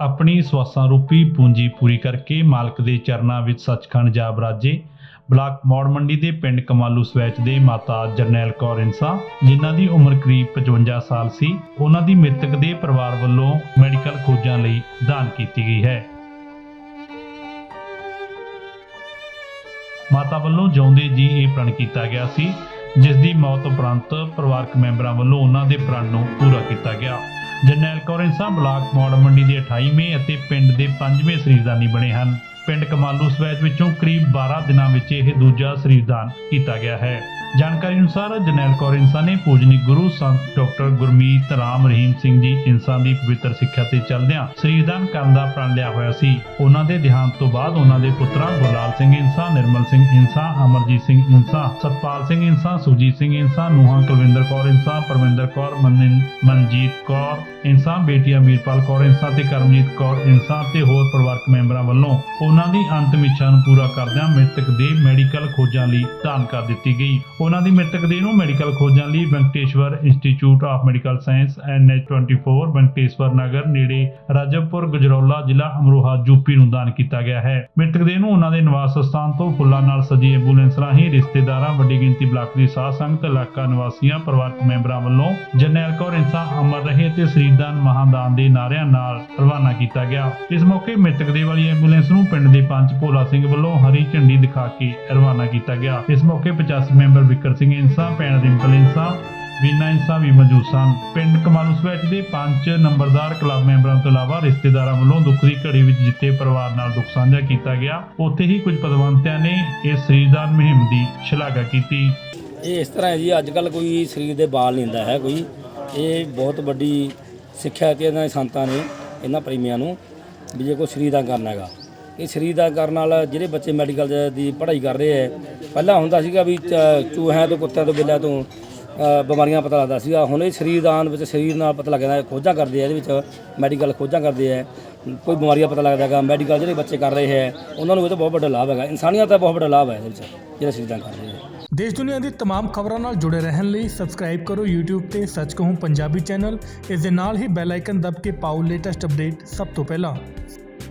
ਆਪਣੀ ਸਵਾਸਾਂ ਰੂਪੀ ਪੂੰਜੀ ਪੂਰੀ ਕਰਕੇ ਮਾਲਕ ਦੇ ਚਰਨਾਂ ਵਿੱਚ ਸੱਚਖੰਡ ਜਾ ਬਰਾਜੇ ਬਲਾਕ ਮੌੜ ਮੰਡੀ ਦੇ ਪਿੰਡ ਕਮਾਲੂ ਸਵੈਚ ਦੇ ਮਾਤਾ ਜਰਨੈਲ ਕੌਰ ਇੰਸਾ ਜਿਨ੍ਹਾਂ ਦੀ ਉਮਰ ਕਰੀਬ 55 ਸਾਲ ਸੀ, ਉਹਨਾਂ ਦੀ ਮ੍ਰਿਤਕ ਦੇ ਪਰਿਵਾਰ ਵੱਲੋਂ ਮੈਡੀਕਲ ਖੋਜਾਂ ਲਈ ਦਾਨ ਕੀਤੀ ਗਈ ਹੈ। ਮਾਤਾ ਵੱਲੋਂ ਜਿਉਂਦੇ ਜੀ ਇਹ ਪ੍ਰਣ ਕੀਤਾ ਗਿਆ ਸੀ, ਜਿਸ ਦੀ ਮੌਤ ਉਪਰੰਤ ਪਰਿਵਾਰਕ ਮੈਂਬਰਾਂ ਵੱਲੋਂ ਉਹਨਾਂ ਦੇ ਪ੍ਰਣ ਨੂੰ ਪੂਰਾ ਕੀਤਾ ਗਿਆ। ਜਰਨੈਲ ਕੌਰ ਇੰਸਾ ਬਲਾਕ ਮੌੜ ਮੰਡੀ ਦੇ 28ਵੇਂ ਅਤੇ ਪਿੰਡ ਦੇ 5ਵੇਂ ਸਰੀਰਦਾਨੀ ਬਣੇ ਹਨ। ਪਿੰਡ ਕਮਾਲੂ ਸਵੈਤ ਵਿੱਚੋਂ ਕਰੀਬ 12 ਦਿਨਾਂ ਵਿੱਚ ਇਹ ਦੂਜਾ ਸਰੀਰਦਾਨ ਕੀਤਾ ਗਿਆ ਹੈ। ਜਾਣਕਾਰੀ ਅਨੁਸਾਰ ਜਰਨੈਲ ਕੌਰ ਇੰਸਾ ਨੇ ਪੂਜਨੀਕ ਗੁਰੂ ਸੰਤ ਡਾਕਟਰ ਗੁਰਮੀਤ ਰਾਮ ਰਹੀਮ ਸਿੰਘ ਜੀ ਇੰਸਾ ਦੀ ਪਵਿੱਤਰ ਸਿੱਖਿਆ ਤੇ ਚੱਲਦਿਆਂ ਸਰੀਰਦਾਨ ਕਰਨ ਦਾ ਪ੍ਰਣ ਲਿਆ ਹੋਇਆ ਸੀ। ਉਹਨਾਂ ਦੇ ਦੇਹਾਂਤ ਤੋਂ ਬਾਅਦ ਉਹਨਾਂ ਦੇ ਪੁੱਤਰਾਂ ਗੁਰਲਾਲ ਸਿੰਘ ਇੰਸਾ ਨਿਰਮਲ ਸਿੰਘ ਇੰਸਾ ਅਮਰਜੀਤ ਸਿੰਘ ਇੰਸਾ ਸਤਪਾਲ ਸਿੰਘ ਇੰਸਾ ਸੁਜੀਤ ਸਿੰਘ ਇੰਸਾ ਨੂਹਾਂ ਕੁਲਵਿੰਦਰ ਕੌਰ ਇੰਸਾ ਪਰਮਿੰਦਰ ਕੌਰ, ਮਨਿੰ- ਮਨਜੀਤ ਕੌਰ ਇੰਸਾ ਬੇਟੀਆਂ ਵੀਰਪਾਲ ਕੌਰ ਇੰਸਾ ਤੇ ਕਰਮਜੀਤ ਕੌਰ ਇੰਸਾ ਤੇ ਹੋਰ ਪਰਿਵਾਰਕ ਮੈਂਬਰਾਂ ਵੱਲੋਂ ਉਹਨਾਂ ਦੀ ਅੰਤਿਮ ਇੱਛਾ ਨੂੰ ਪੂਰਾ ਕਰਦਿਆਂ ਮ੍ਰਿਤਕ ਦੇ ਮੈਡੀਕਲ ਖੋਜਾਂ ਲਈ ਦਾਨ ਕਰ ਦਿੱਤੀ ਗਈ। ਉਹਨਾਂ ਦੀ ਮ੍ਰਿਤਕ ਦੇਹ ਨੂੰ ਮੈਡੀਕਲ ਖੋਜਾਂ ਲਈ Venkateshwar institute of medical science NH24 Venkateshwar Nagar ਨੇੜੇ ਰਾਜਪੁਰ ਗੁਜਰੌਲਾ, ਜ਼ਿਲ੍ਹਾ ਅਮਰੋਹਾ ਯੂਪੀ ਨੂੰ ਦਾਨ ਕੀਤਾ ਗਿਆ ਹੈ। ਮ੍ਰਿਤਕ ਦੇਹ ਨੂੰ ਉਹਨਾਂ ਦੇ ਨਿਵਾਸ ਸਥਾਨ ਤੋਂ ਫੁੱਲਾਂ ਨਾਲ ਸਜੀ ਐਂਬੂਲੈਂਸ ਰਾਹੀਂ ਰਿਸ਼ਤੇਦਾਰਾਂ, ਵੱਡੀ ਗਿਣਤੀ ਬਲਾਕ ਦੀ ਸਾਧ ਸੰਗਤ, ਇਲਾਕਾ ਨਿਵਾਸੀਆਂ, ਪਰਿਵਾਰਕ ਮੈਂਬਰਾਂ ਵੱਲੋਂ ਜਰਨੈਲ ਕੌਰ ਇੰਸਾ ਅਮਰ ਰਹੇ ਅਤੇ ਸਰੀਰਦਾਨ ਮਹਾਦਾਨ ਦੇ ਨਾਅਰਿਆਂ ਨਾਲ ਰਵਾਨਾ ਕੀਤਾ ਗਿਆ। ਇਸ ਮੌਕੇ ਮ੍ਰਿਤਕ ਦੇਹ ਵਾਲੀ ਐਂਬੂਲੈਂਸ ਨੂੰ ਪਿੰਡ ਦੇ ਪੰਚ ਭੋਲਾ ਸਿੰਘ ਵੱਲੋਂ ਹਰੀ ਝੰਡੀ ਦਿਖਾ ਕੇ ਰਵਾਨਾ ਕੀਤਾ ਗਿਆ। ਇਸ ਮੌਕੇ 85 ਮੈਂਬਰ ਵਿਕਰ ਸਿੰਘ ਇੰਸਾ ਭੈਣ ਰਿੰਪਲ ਇੰਸਾ ਵੀਨਾ ਇੰਸਾ ਵੀ ਮੌਜੂਦ ਸਨ। ਪਿੰਡ ਕਮਾਲੂ ਸਵੈਚ ਦੇ ਪੰਜ ਨੰਬਰਦਾਰ ਕਲੱਬ ਮੈਂਬਰਾਂ ਤੋਂ ਇਲਾਵਾ ਰਿਸ਼ਤੇਦਾਰਾਂ ਵੱਲੋਂ ਦੁੱਖ ਦੀ ਘੜੀ ਵਿੱਚ ਜਿੱਤੇ ਪਰਿਵਾਰ ਨਾਲ ਦੁੱਖ ਸਾਂਝਾ ਕੀਤਾ ਗਿਆ। ਉੱਥੇ ਹੀ ਕੁਝ ਪਦਵੰਤਿਆਂ ਨੇ ਇਸ ਸਰੀਰਦਾਨ ਮੁਹਿੰਮ ਦੀ ਸ਼ਲਾਘਾ ਕੀਤੀ। ਇਹ ਇਸ ਤਰ੍ਹਾਂ ਹੈ ਜੀ ਅੱਜ ਕੱਲ ਕੋਈ ਸਰੀਰ ਦੇ ਬਾਲ ਨਹੀਂ ਹੁੰਦਾ ਹੈ ਕੋਈ। ਇਹ ਬਹੁਤ ਵੱਡੀ ਸਿੱਖਿਆ ਕਿ ਇਹਨਾਂ ਸੰਤਾਂ ਨੇ, ਇਹਨਾਂ ਪ੍ਰੇਮੀਆਂ ਨੂੰ ਵੀ ਜੇ ਕੋਈ ਸਰੀਰ ਦਾ ਕਰਨਾ ਹੈਗਾ। ਇਹ ਸਰੀਰ ਦਾ ਕਰਨ ਨਾਲ ਜਿਹੜੇ ਬੱਚੇ ਮੈਡੀਕਲ ਦੀ ਪੜ੍ਹਾਈ ਕਰ ਰਹੇ ਹੈ ਪਹਿਲਾਂ ਹੁੰਦਾ ਸੀਗਾ ਵੀ ਚ- ਚੂਹਿਆਂ ਤੋਂ ਕੁੱਤਿਆਂ ਤੋਂ ਬਿੱਲਿਆਂ ਤੋਂ ਅ, ਬਿਮਾਰੀਆਂ ਪਤਾ ਲੱਗਦਾ ਸੀਗਾ ਹੁਣ ਇਹ ਸਰੀਰਦਾਨ ਵਿੱਚ ਸਰੀਰ ਨਾਲ ਪਤਾ ਲੱਗਦਾ ਹੈ ਖੋਜਾਂ ਕਰਦੇ ਆ ਇਹਦੇ ਵਿੱਚ ਮੈਡੀਕਲ ਖੋਜਾਂ ਕਰਦੇ ਆ ਕੋਈ ਬਿਮਾਰੀਆਂ ਪਤਾ ਲੱਗਦਾ ਹੈਗਾ ਮੈਡੀਕਲ ਜਿਹੜੇ ਬੱਚੇ ਕਰ ਰਹੇ ਹੈ ਉਹਨਾਂ ਨੂੰ ਇਹ ਤਾਂ ਬਹੁਤ ਵੱਡਾ ਲਾਭ ਹੈਗਾ ਇਨਸਾਨੀਅਤ ਦਾ ਬਹੁਤ ਵੱਡਾ ਲਾਭ ਹੈ ਇਹਦੇ ਵਿੱਚ ਜਿਹੜਾ ਸਰੀਰਦਾਨ ਕਰ ਰਹੇ ਹੈ ਦੇਸ਼ ਦੁਨੀਆ ਦੀ तमाम ਖਬਰਾਂ ਨਾਲ ਜੁੜੇ ਰਹਿਣ ਲਈ ਸਬਸਕ੍ਰਾਈਬ ਕਰੋ YouTube ਤੇ ਸੱਚ ਕਹੂੰ ਪੰਜਾਬੀ ਚੈਨਲ ਇਸ ਦੇ ਨਾਲ ਹੀ ਬੈਲ ਆਈਕਨ ਦਬ ਕੇ ਪਾਓ ਲੇਟੈਸਟ ਅਪਡੇਟ ਸਭ ਤੋਂ ਪਹਿਲਾਂ